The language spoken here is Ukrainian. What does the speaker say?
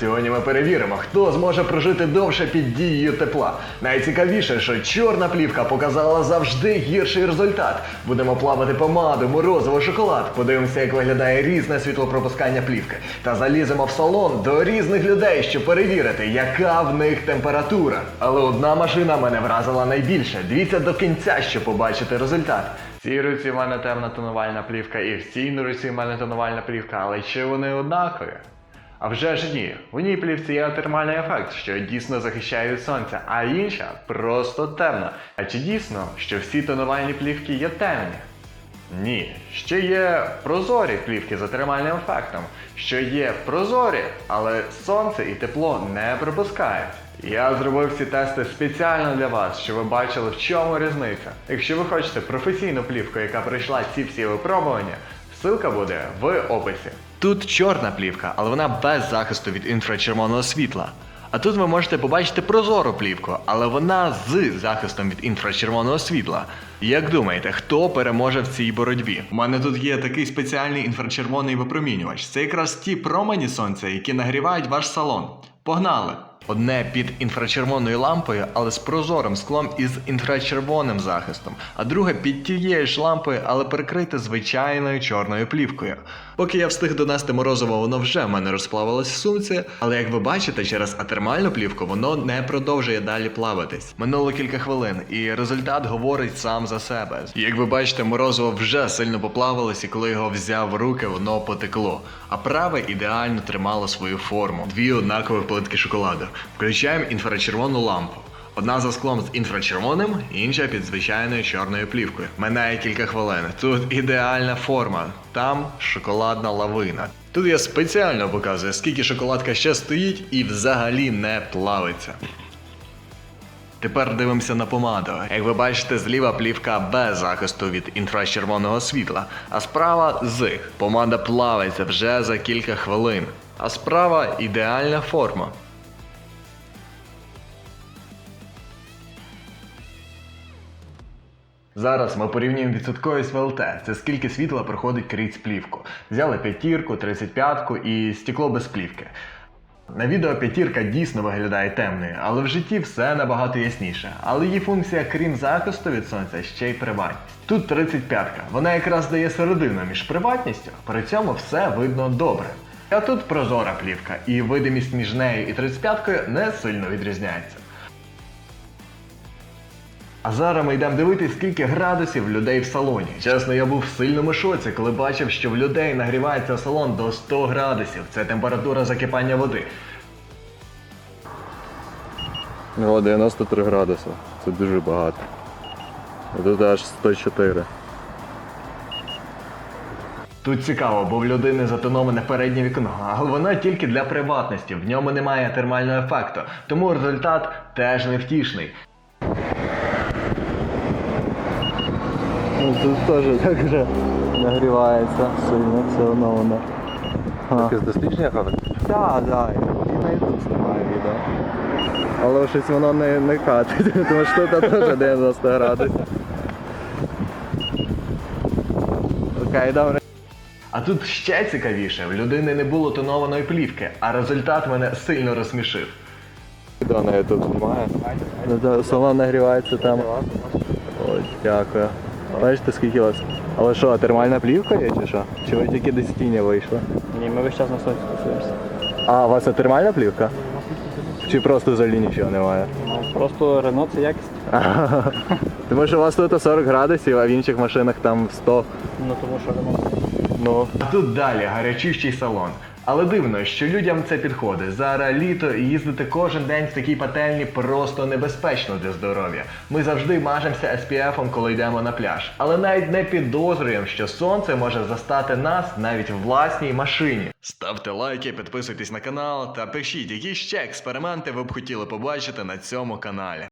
Сьогодні ми перевіримо, хто зможе прожити довше під дією тепла. Найцікавіше, що чорна плівка показала завжди гірший результат. Будемо плавати помаду, морозиво, шоколад. Подивимося, як виглядає різне світлопропускання плівки. Та заліземо в салон до різних людей, щоб перевірити, яка в них температура. Але одна машина мене вразила найбільше. Дивіться до кінця, щоб побачити результат. Цій руці в мене темна тонувальна плівка, і в цій руці в мене тонувальна плівка, але чи вони однакові? А вже ж ні. У ній плівці є термальний ефект, що дійсно захищає від сонця, а інша просто темна. А чи дійсно, що всі тонувальні плівки є темні? Ні. Ще є прозорі плівки за термальним ефектом, що є прозорі, але сонце і тепло не пропускають. Я зробив ці тести спеціально для вас, щоб ви бачили, в чому різниця. Якщо ви хочете професійну плівку, яка пройшла ці всі випробування, ссылка буде в описі. Тут чорна плівка, але вона без захисту від інфрачервоного світла. А тут ви можете побачити прозору плівку, але вона з захистом від інфрачервоного світла. Як думаєте, хто переможе в цій боротьбі? У мене тут є такий спеціальний інфрачервоний випромінювач. Це якраз ті промені сонця, які нагрівають ваш салон. Погнали! Одне під інфрачервоною лампою, але з прозорим склом із інфрачервоним захистом, а друге під тією ж лампою, але перекрите звичайною чорною плівкою. Поки я встиг донести морозиво, воно вже в мене розплавилось в сумці, але як ви бачите, через атермальну плівку воно не продовжує далі плаватись. Минуло кілька хвилин, і результат говорить сам за себе. Як ви бачите, морозиво вже сильно поплавилось, і коли його взяв в руки, воно потекло. А праве ідеально тримало свою форму. Дві однакові плитки шоколаду. Включаємо інфрачервону лампу. Одна за склом з інфрачервоним, інша під звичайною чорною плівкою. Минає кілька хвилин. Тут ідеальна форма, там шоколадна лавина. Тут я спеціально показую, скільки шоколадка ще стоїть і взагалі не плавиться. Тепер дивимося на помаду. Як ви бачите, зліва плівка без захисту від інфрачервоного світла, а справа з. Помада плавиться вже за кілька хвилин. А справа ідеальна форма. Зараз ми порівнюємо відсотковість ВЛТ. Це скільки світла проходить крізь плівку. Взяли п'ятірку, 35-ку і стекло без плівки. На відео п'ятірка дійсно виглядає темною, але в житті все набагато ясніше. Але її функція, крім захисту від сонця, ще й приватність. Тут 35-ка. Вона якраз дає середину між приватністю, при цьому все видно добре. А тут прозора плівка, і видимість між нею і 35-кою не сильно відрізняється. А зараз ми йдемо дивитись, скільки градусів людей в салоні. Чесно, я був в сильному шоці, коли бачив, що в людей нагрівається салон до 100 градусів. Це температура закипання води. О, 93 градуси. Це дуже багато. Тут аж 104. Тут цікаво, бо в людини затоноване переднє вікно, але воно тільки для приватності, в ньому немає термального ефекту, тому результат теж невтішний. Тут теж так вже нагрівається сильно, все одно воно. Якесь дослідження робить? Так, так, і на YouTube знімаю відео. Але щось воно не, не катить, тому що тут теж 90 градусів. Окей, добре. А тут ще цікавіше, в людини не було тонованої плівки, а результат мене сильно розсмішив. Відео на YouTube знімає. Ну, Салон нагрівається там. Ось, дякую. Бачите, скільки у вас? Але що, термальна плівка є чи що? Чи ви тільки десь тіні вийшли? Ні, ми весь час на сонці тусуємося. А, у вас це термальна плівка? Чи просто взагалі нічого немає? Ну, просто Рено це якість. Тому що у вас тут 40 градусів, а в інших машинах там 100. Ну тому що Рено. Ну, тут далі гарячущий салон. Але дивно, що людям це підходить. Зараз літо і їздити кожен день в такій пательні просто небезпечно для здоров'я. Ми завжди мажемося SPF, коли йдемо на пляж. Але навіть не підозрюємо, що сонце може застати нас навіть в власній машині. Ставте лайки, підписуйтесь на канал та пишіть, які ще експерименти ви б хотіли побачити на цьому каналі.